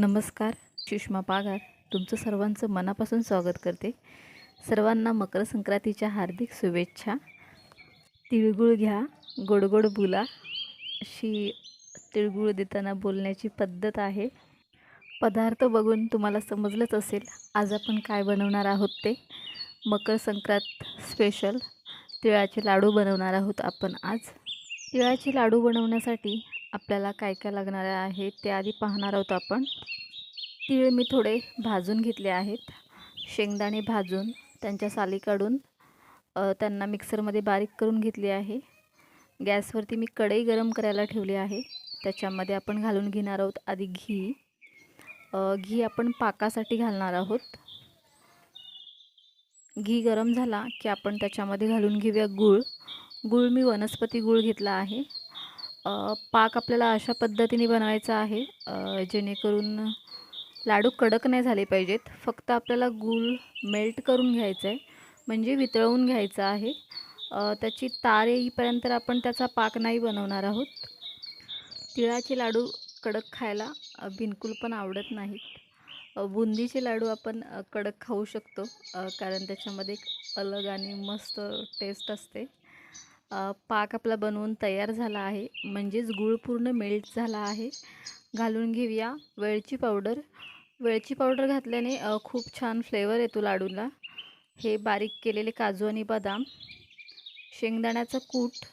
नमस्कार सुषमा पागार. तुमचं सर्वांचं मनापासून स्वागत करते. सर्वांना मकर संक्रांतीच्या हार्दिक शुभेच्छा. तिळगुळ घ्या गोड गोड बोला. अशी तिळगुळ देताना बोलण्याची पद्धत आहे. पदार्थ बघून तुम्हाला समजलंच असेल आज आपण काय बनवणार आहोत ते. मकर संक्रांत स्पेशल तिळाचे लाडू बनवणार आहोत आपण आज. तिळाचे लाडू बनवण्यासाठी आपल्याला काय काय लागणार आहे ते आधी पाहणार आहोत आपण. तीळ मी थोडे भाजून घेतले आहेत. शेंगदाणे भाजून त्यांच्या साली काढून त्यांना मिक्सरमध्ये बारीक करून घेतले आहे. गॅसवरती मी कढई गरम करायला ठेवली आहे. त्याच्यामध्ये आपण घालून घेणार आहोत आधी घी. घी आपण पाकासाठी घालणार आहोत. घी गरम झाला की आपण त्याच्यामध्ये घालून घेऊया गूळ. गूळ मी वनस्पती गूळ घेतला आहे. पाक आपल्याला अशा पद्धतीने बनवायचा आहे जेणेकरून लाडू कडक नाही झाले पाहिजेत. फक्त आपल्याला गूळ मेल्ट करून घ्यायचं आहे म्हणजे वितळवून घ्यायचं आहे. त्याची तार येईपर्यंत आपण त्याचा पाक नाही बनवणार आहोत. तिळाचे लाडू कडक खायला बिलकुल पण आवडत नाहीत. बुंदीचे लाडू आपण कडक खाऊ शकतो कारण त्याच्यामध्ये एक अलग आणि मस्त टेस्ट असते. पाक आपला बनवून तयार झाला आहे. म्हणजेच गूळ पूर्ण मेल्ट झाला आहे. घालून घेऊया वेलची पावडर वेलची पावडर घातल्याने खूप छान फ्लेवर येतो लाडूला. हे बारीक केलेले काजू आणि बदाम शेंगदाण्याचं कूट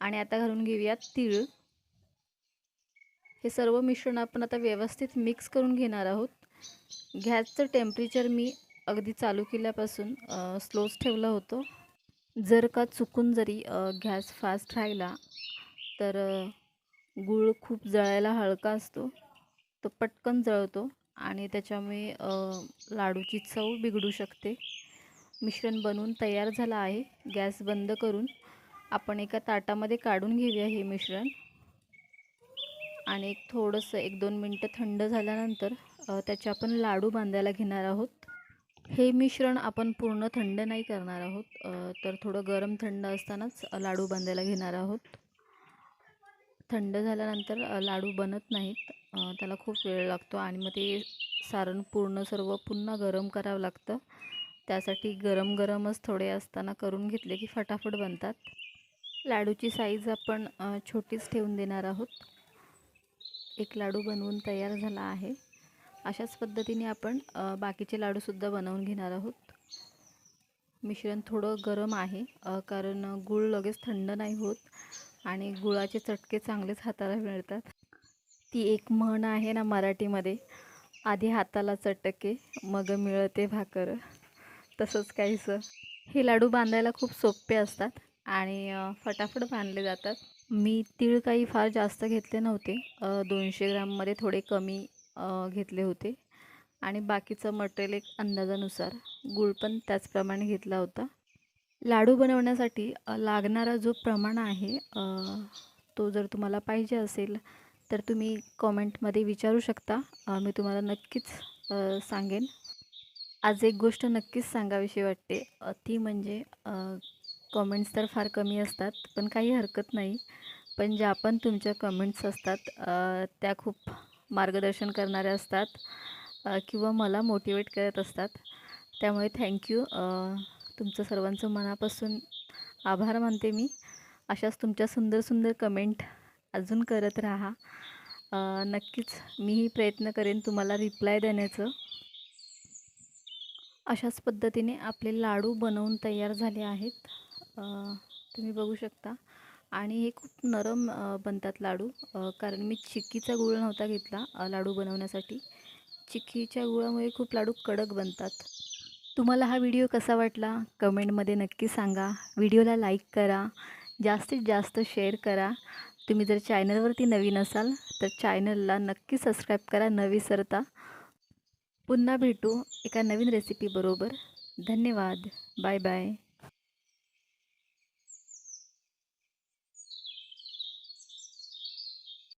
आणि आता घालून घेऊया तीळ. हे सर्व मिश्रण आपण आता व्यवस्थित मिक्स करून घेणार आहोत. गॅसचं टेम्परेचर मी अगदी चालू केल्यापासून स्लोच ठेवलं होतं. जर का चुकून जरी गॅस फास्ट राहिला तर गूळ खूप जळायला हलका असतो. तो पटकन जळतो आणि त्याच्यामुळे लाडूची चव बिघडू शकते. मिश्रण बनवून तयार झालं आहे. गॅस बंद करून आपण एका ताटामध्ये काढून घेऊया हे मिश्रण. आणि एक थोडंसं एक दोन मिनटं थंड झाल्यानंतर त्याचे आपण लाडू बांधायला घेणार आहोत. हे मिश्रण आपण पूर्ण थंड नाही करणार आहोत. तर थोडं गरम थंड असतानाच लाडू बांधायला घेणार आहोत. थंड झाल्यानंतर लाडू बनत नाहीत. त्याला खूप वेळ लागतो आणि मग ते सारण पूर्ण सर्व पुन्हा गरम करावं लागतं. त्यासाठी गरम गरमच थोडे असताना करून घेतले की फटाफट बनतात. लाडूची साईज आपण छोटीच ठेवून देणार आहोत. एक लाडू बनवून तयार झाला आहे. अशाच पद्धतीने आपण बाकीचे लाडूसुद्धा बनवून घेणार आहोत. मिश्रण थोडं गरम आहे कारण गूळ लगेच थंड नाही होत आणि गुळाचे चटके चांगलेच हाताला मिळतात. ती एक म्हण आहे ना मराठीमध्ये आधी हाताला चटके मग मिळते भाकर. तसंच काहीसं. हे लाडू बांधायला खूप सोपे असतात आणि फटाफट बांधले जातात. मी तीळ काही फार जास्त घेतले नव्हते. दोनशे ग्राममध्ये थोडे कमी घेतले होते. आणि बाकीचं मटेरियल एक अंदाजानुसार गूळ पण त्याचप्रमाणे घेतला होता. लाडू बनवण्यासाठी लागणारा जो प्रमाण आहे तो जर तुम्हाला पाहिजे असेल तर तुम्ही कॉमेंटमध्ये विचारू शकता. मी तुम्हाला नक्कीच सांगेन. आज एक गोष्ट नक्कीच सांगावीशी वाटते. ती म्हणजे कॉमेंट्स तर फार कमी असतात पण काही हरकत नाही. पण ज्या पण तुमच्या कमेंट्स असतात त्या खूप मार्गदर्शन करणाऱ्या असतात किंवा मला मोटिवेट करत असतात. त्यामुळे थँक्यू तुमचं सर्वांचं मनापासून आभार मानते मी. अशाच तुमच्या सुंदर सुंदर कमेंट अजून करत राहा. नक्कीच मीही प्रयत्न करेन तुम्हाला रिप्लाय देण्याचं. अशाच पद्धतीने आपले लाडू बनवून तयार झाले आहेत. तुम्ही बघू शकता. आणि हे खूप नरम बनतात लाडू. कारण मी चिक्कीचा गुळ नव्हता घेतला लाडू बनवण्यासाठी. चिक्कीच्या गुळामुळे खूप लाडू कडक बनतात. तुम्हाला हा व्हिडिओ कसा वाटला? कमेंटमध्ये नक्की सांगा. व्हिडिओला लाईक करा. जास्तीत जास्त शेअर करा. तुम्ही जर चॅनलवरती नवीन असाल तर चॅनलला नक्की सबस्क्राईब करा न विसरता. पुन्हा भेटू एका नवीन रेसिपीबरोबर धन्यवाद. Bye bye.